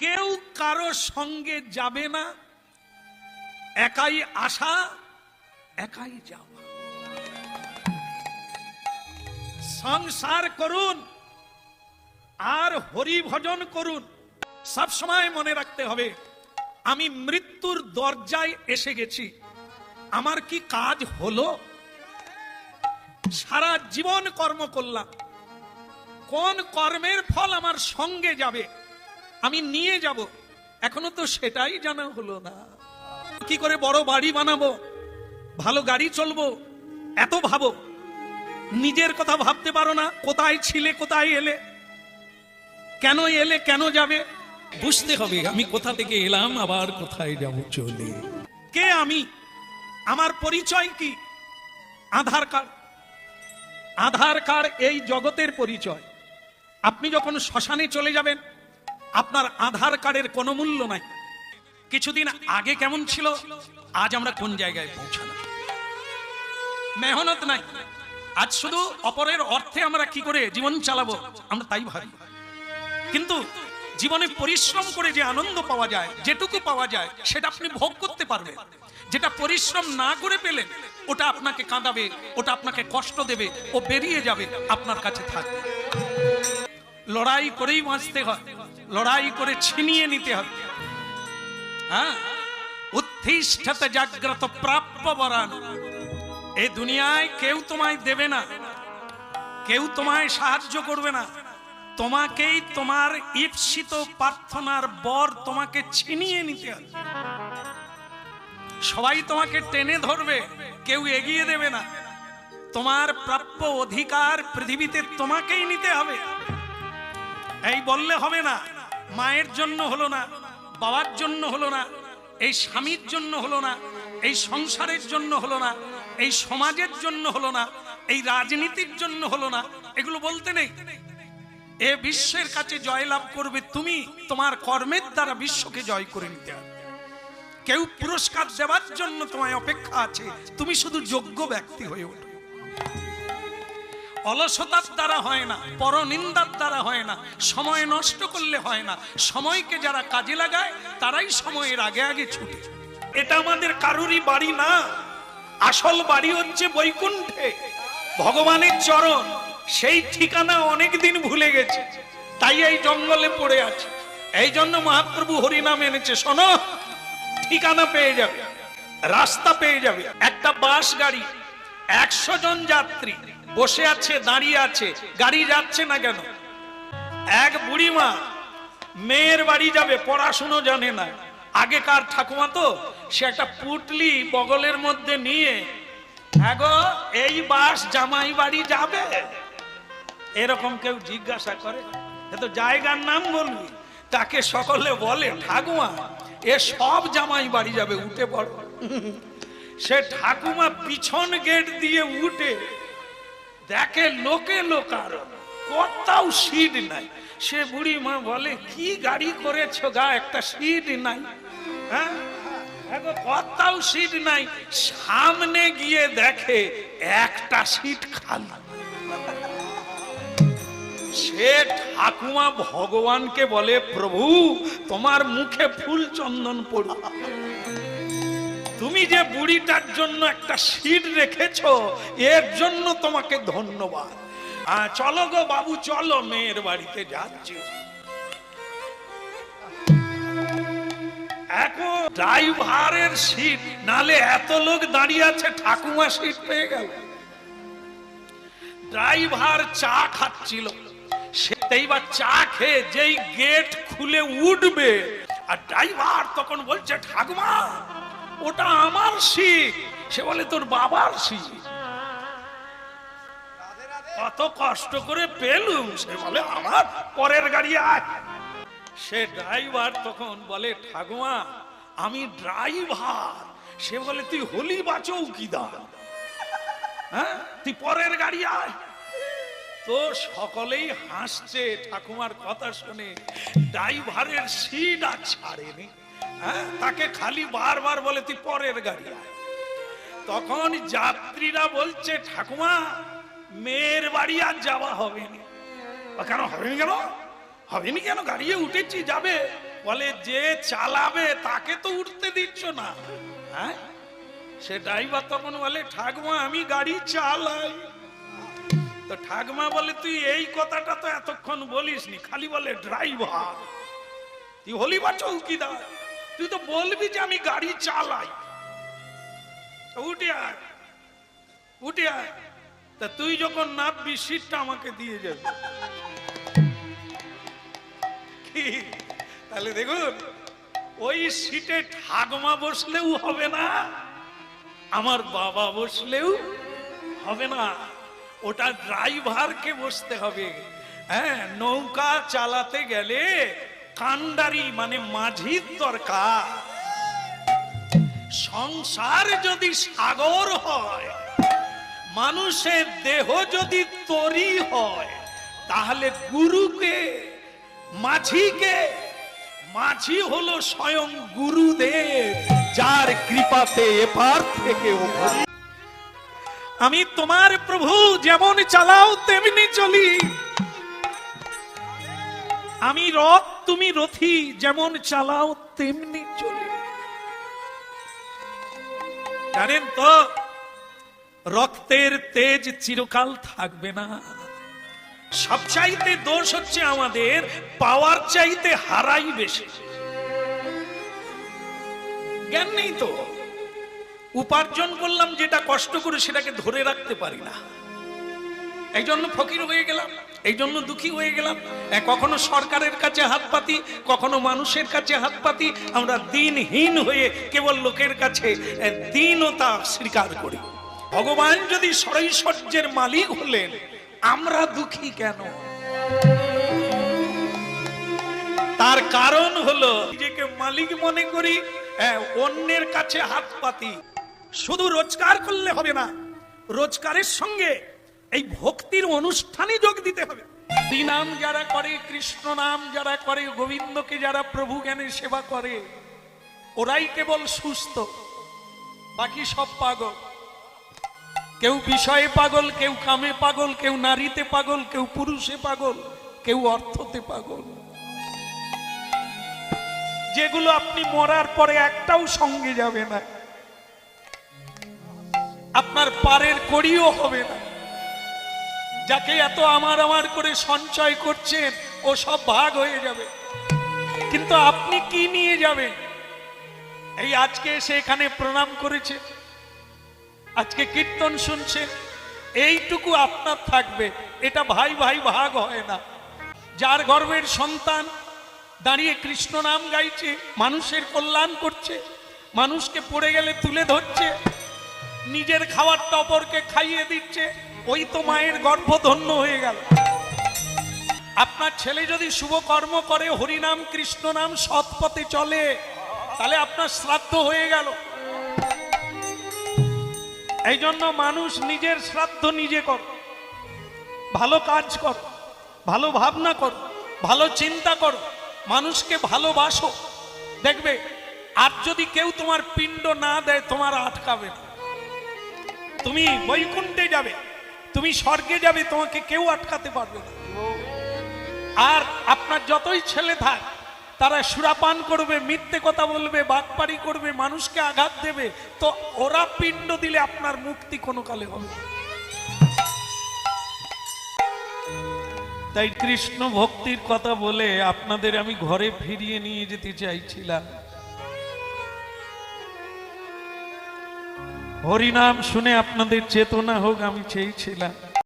কেউ কারও সঙ্গে যাবে না। একাই আসা, একাই যাওয়া। সংসার করুন, আর হরি ভজন করুন। সব সময় মনে রাখতে হবে, আমি মৃত্যুর দরজায় এসে গেছি। আমার কি কাজ হলো? সারা জীবন কর্ম করলাম। কোন কর্মের ফল আমার সঙ্গে যাবে? আমি নিয়ে যাব। এখনও তো সেটাই জানা হলো না। কি করে বড় বাড়ি বানাবো? ভালো গাড়ি চলবো? এত ভাবো। নিজের কথা ভাবতে পারো না কোথায় ছিলে কোথায় এলে? কেন এলে কেন যাবে? বুঝতে হবে আমি কোথা থেকে এলাম আবার কোথায় যাব চলে? কে আমি? আমার পরিচয় কি? আধার কার্ড। আধার কার্ড এই জগতের পরিচয়। আপনি যখন শ্মশানে চলে যাবেন আপনার আধার কার্ডের কোনো মূল্য নাই। কিছুদিন আগে কেমন ছিল? আজ আমরা কোন জায়গায় পৌঁছালাম? মেহনত নাই। আজ শুধু অপরের অর্থে আমরা কি করে জীবন চালাবো? আমরা তাই ভাবি। কিন্তু জীবনে পরিশ্রম করে যে আনন্দ পাওয়া যায়, যেটুকু পাওয়া যায়, সেটা আপনি ভোগ করতে পারবেন। যেটা পরিশ্রম না করে পেলেন ওটা আপনাকে কাঁদাবে, ওটা আপনাকে কষ্ট দেবে, ও বেরিয়ে যাবে আপনার কাছে থাকবে লড়াই করেই বাঁচতে হয়। লড়াই করে ছিনিয়ে নিতে হবে। হ্যাঁ? উত্থিষ্ঠতে জাগ্রত প্রাপ্য বরান। এ দুনিয়ায় কেউ তোমায় দেবে না। কেউ তোমায় সাহায্য করবে না। তোমাকেই তোমার ঈপ্সিত প্রার্থনার বর তোমাকে ছিনিয়ে নিতে হবে। সবাই তোমাকে টেনে ধরবে, কেউ এগিয়ে দেবে না। তোমার প্রাপ্য অধিকার পৃথিবীতে তোমাকেই নিতে হবে। এই বললে হবে না মায়ের জন্য হলো না, বাবার জন্য হলো না, এই স্বামীর জন্য হলো না, এই সংসারের জন্য হলো না, এই সমাজের জন্য হলো না, এই রাজনীতির জন্য হলো না, এগুলো বলতে নেই। এ বিশ্বের কাছে জয়লাভ করবে তুমি, তোমার কর্মের দ্বারা বিশ্বকে জয় করে নিতে হবে। কেউ পুরস্কার দেওয়ার জন্য তোমায় অপেক্ষা আছে, তুমি শুধু যোগ্য ব্যক্তি হয়ে ওঠো। অলসতার দ্বারা হয় না, পরনিন্দার দ্বারা হয় না, সময় নষ্ট করলে হয় না, সময়কে যারা কাজে লাগায়, তারাই সময়ের আগে আগে ছুটে এটা আমাদের কারুরই বাড়ি না, আসল বাড়ি হচ্ছে বৈকুণ্ঠে, ভগবানের চরণ, সেই ঠিকানা অনেক দিন ভুলে গেছে, তাই এই জঙ্গলে পড়ে আছে। এই জন্য মহাপ্রভু হরিনাম এনেছে, শোনো, ঠিকানা পেয়ে যাবে, রাস্তা পেয়ে যাবে, একটা বাস গাড়ি একশো জন যাত্রী বসে আছে, দাঁড়িয়ে আছে, গাড়ি যাচ্ছে না কেন? এক বুড়িমা মেয়ের বাড়ি যাবে, পড়াশুনো জানে না। আগেকার ঠাকুমা তো সে একটা পুটলি বগলের মধ্যে নিয়ে এগো এই বাস জামাই বাড়ি যাবে? এরকম কেউ জিজ্ঞাসা করে এ তো জায়গার নাম বলবি। তাকে সকলে বলে, ঠাকুমা, এ সব জামাই বাড়ি যাবে, উঠে পড়ো। সে ঠাকুমা পিছন গেট দিয়ে উঠে দেখে লোকে লোকার কোথাও সিট নাই। সে বুড়ি মা বলে, কি গাড়ি করেছ গা, একটা সিট নাই? হ্যাঁ? কোথাও সিট নাই। সামনে গিয়ে দেখে একটা সিট খালি। সে ঠাকুমা ভগবানকে বলে, প্রভু, তোমার মুখে ফুল চন্দন পড়ু তুমি যে বুড়িটার জন্য একটা সিট রেখেছ, এর জন্য তোমাকে ধন্যবাদ। চলো গো বাবু, চলো, মেয়ের বাড়িতে যাচ্ছি। এখন ড্রাইভারের সিট নালে এত লোক দাঁড়িয়ে আছে, ঠাকুমা সিট পেয়ে গেল। ড্রাইভার চা খাচ্ছিল। সেটাই বা চা খেয়ে যেই গেট খুলে উঠবে, আর ড্রাইভার তখন বলছে, ঠাকুমা ওটা আমার সিট সে বলে, তোর বাবার সিট কত কষ্ট করে পেলুম, সে বলে, আমার পরের গাড়ি আয়। সে ড্রাইভার তখন বলে, ঠাকুমা, আমি ড্রাইভার। সে বলে, তুই হলি বা চৌকিদার। হ্যাঁ? তুই পরের গাড়ি আয়। তো সকলেই হাসছে, ঠাকুমার কথা শুনে। ড্রাইভারের সিট আর ছাড়েনি। হ্যাঁ? তাকে খালি বারবার বলে, তুই পরের গাড়ি তখন যাত্রীরা বলছে, ঠাকুমা, মেয়ের বাড়ি আর যাওয়া হবে না। কেন, হবে না কেন? হবে না কেন? গাড়িয়ে উঠেছি, যাবে। বলে, যে চালাবে, তাকে তো উঠতে দিচ্ছ না। হ্যাঁ? সে ড্রাইভার তখন বলে, ঠাকমা, আমি গাড়ি চালাই। তো ঠাকমা বলে, তুই এই কথাটা তো এতক্ষণ বলিসনি। খালি বলে, ড্রাইভার, তুই হলি বা চৌকিদার? তুই তো বলবি যে আমি গাড়ি চালাই। উঠে আয়। উঠে আয়। তা তুই যখন নামবি, সিটটা আমাকে দিয়ে যাবে। কি? তাহলে দেখুন, ওই সিটে ঠাকমা বসলেও হবে না, আমার বাবা বসলেও হবে না। ওটা ড্রাইভারকে বসতে হবে। হ্যাঁ নৌকা চালাতে গেলে কান্ডারি মানে মাঝির দরকার। সংসার যদি সাগর হয়, মানুষের দেহ যদি তরি হয়, তাহলে গুরুকে, মাঝিকে, মাঝি হলো স্বয়ং গুরুদেব, যার কৃপাতে এপার থেকে আমি তোমার প্রভু, যেমন চালাও তেমনি চলি। আমি রথ তুমি রথি যেমন চালাও, তেমনি চলি। জানেন তো, রক্তের তেজ চিরকাল থাকবে না। সবচাইতে দোষ হচ্ছে আমাদের, পাওয়ার চাইতে হারাই বেশি। জ্ঞান নেই তো। উপার্জন করলাম, যেটা কষ্ট করে সেটাকে ধরে রাখতে পারি না। এই জন্য ফকির হয়ে গেলাম। এই জন্য দুঃখী হয়ে গেলাম। কখনো সরকারের কাছে হাত পাতি, কখনো মানুষের কাছে হাত পাতি। আমরা দিনহীন হয়ে কেবল লোকের কাছে দীনতা স্বীকার করি। ভগবান যদি সরৈশ্বর্যের মালিক হলেন, আমরা দুঃখী কেন? তার কারণ হলো, নিজেকে মালিক মনে করি অন্যের কাছে হাত পাতি। শুধু রোজগার করলে হবে না, রোজগারের সঙ্গে এই ভক্তির অনুষ্ঠানে যোগ দিতে হবে। নাম যারা করে, কৃষ্ণ নাম যারা করে, গোবিন্দকে যারা প্রভু জ্ঞানে সেবা করে, ওরাই কেবল সুস্থ, বাকি সব পাগল। কেউ বিষয়ে পাগল, কেউ কামে পাগল, কেউ নারীতে পাগল, কেউ পুরুষে পাগল, কেউ অর্থতে পাগল। যেগুলো আপনি মরার পরে একটাও সঙ্গে যাবে না। আপনার পারের কড়িও হবে না। যাকে এত আমার আমার করে সঞ্চয় করছেন, ও সব ভাগ হয়ে যাবে। কিন্তু আপনি কি নিয়ে যাবেন? এই আজকে এসে এখানে প্রণাম করেছে। আজকে কীর্তন শুনছে। এইটুকু আপনার থাকবে। এটা ভাই ভাই ভাগ হয় না। যার গর্বের সন্তান দাঁড়িয়ে কৃষ্ণ নাম গাইছে, মানুষের কল্যাণ করছে, মানুষকে পড়ে গেলে তুলে ধরছে, নিজের খাবারটা অপরকে খাইয়ে দিচ্ছে ওই তো মায়ের গর্ভধন্য হয়ে গেল। আপনার ছেলে যদি শুভ কর্ম করে, হরিনাম, কৃষ্ণ নাম সৎ পথে চলে, তাহলে আপনার শ্রাদ্ধ হয়ে গেল। এই জন্য মানুষ নিজের শ্রাদ্ধ নিজে কর। ভালো কাজ কর, ভালো ভাবনা কর, ভালো চিন্তা কর, মানুষকে ভালোবাসো। দেখবে, আর যদি কেউ তোমার পিণ্ড না দেয়, তোমার আটকাবে তুমি বৈকুণ্ঠে যাবে। তুমি স্বর্গে যাবে, তোমাকে কেউ আটকাতে পারবে না আর আপনার যতই ছেলে থাক, তারা সুরাপান করবে, মিথ্যে কথা বলবে বাটপাড়ি করবে, মানুষকে আঘাত দেবে, তো ওরা পিণ্ড দিলে আপনার মুক্তি কোনো কালে হবে। তাই কৃষ্ণ ভক্তির কথা বলে আপনাদের আমি ঘরে ফিরিয়ে নিয়ে যেতে চাইছিলাম হরিনাম শুনে আপনাদের চেতনা হোক আমি চেয়েছিলাম।